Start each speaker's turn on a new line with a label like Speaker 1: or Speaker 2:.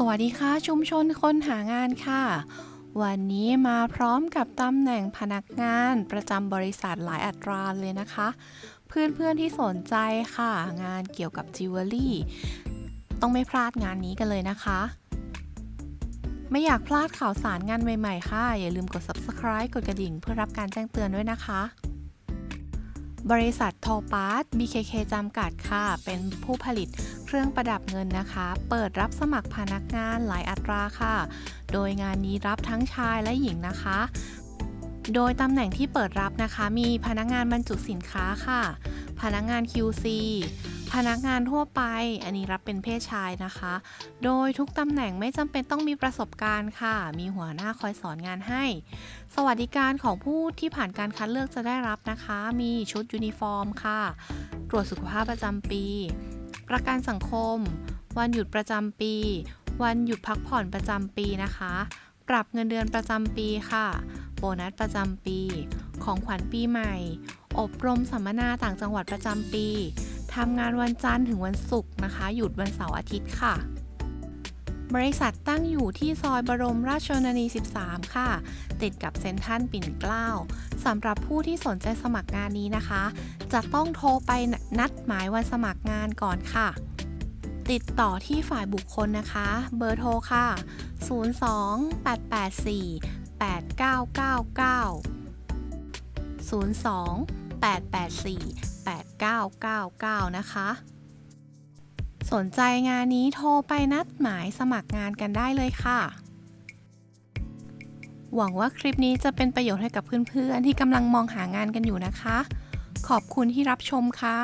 Speaker 1: สวัสดีค่ะ ชุมชนคนหางานค่ะ วันนี้มาพร้อมกับตำแหน่งพนักงานประจำบริษัทหลายอัตราเลยนะคะ เพื่อนๆที่สนใจค่ะ งานเกี่ยวกับจิวเวลรี่ ต้องไม่พลาดงานนี้กันเลยนะคะ ไม่อยากพลาดข่าวสารงานใหม่ๆ ค่ะ อย่าลืมกด subscribe กดกระดิ่งเพื่อรับการแจ้งเตือนด้วยนะคะ บริษัททอปาร์ต BKK จำกัดค่ะ เป็นผู้ผลิตเครื่องประดับเงินนะคะ เปิดรับสมัครพนักงานหลายอัตราค่ะ โดยงานนี้รับทั้งชายและหญิงนะคะ โดยตำแหน่งที่เปิดรับนะคะ มีพนักงานบรรจุสินค้าค่ะ พนักงาน QC พนักงานทั่วไป อันนี้รับเป็นเพศชายนะคะ โดยทุกตำแหน่งไม่จำเป็นต้องมีประสบการณ์ค่ะ มีหัวหน้าคอยสอนงานให้ สวัสดิการของผู้ที่ผ่านการคัดเลือกจะได้รับนะคะ มีชุดยูนิฟอร์มค่ะ ตรวจสุขภาพประจำปี ประกันสังคม วันหยุดประจำปี วันหยุดพักผ่อนประจำปีนะคะ ปรับเงินเดือนประจำปีค่ะ โบนัสประจำปี ของขวัญปีใหม่ อบรมสัมมนาต่างจังหวัดประจำปี ทำงานวันจันทร์ถึงวันศุกร์นะคะ หยุดวันเสาร์อาทิตย์ค่ะ บริษัทตั้งอยู่ที่ซอยบรมราชชนนี 13 ค่ะ ติดกับเซ็นทรัลปิ่นเกล้าสำหรับผู้ที่สนใจสมัครงานนี้นะคะ จะต้องโทรไปนัดหมายวันสมัครงานก่อนค่ะ ติดต่อที่ฝ่ายบุคคลนะคะ เบอร์โทรค่ะ 02 884 8999 02 884 8999 นะคะ สนใจงานนี้โทรไปนัดหมายสมัครงานกันได้เลยค่ะ หวังว่าคลิปนี้จะเป็นประโยชน์ให้กับเพื่อนๆ ที่กำลังมองหางานกันอยู่นะคะ ขอบคุณที่รับชมค่ะ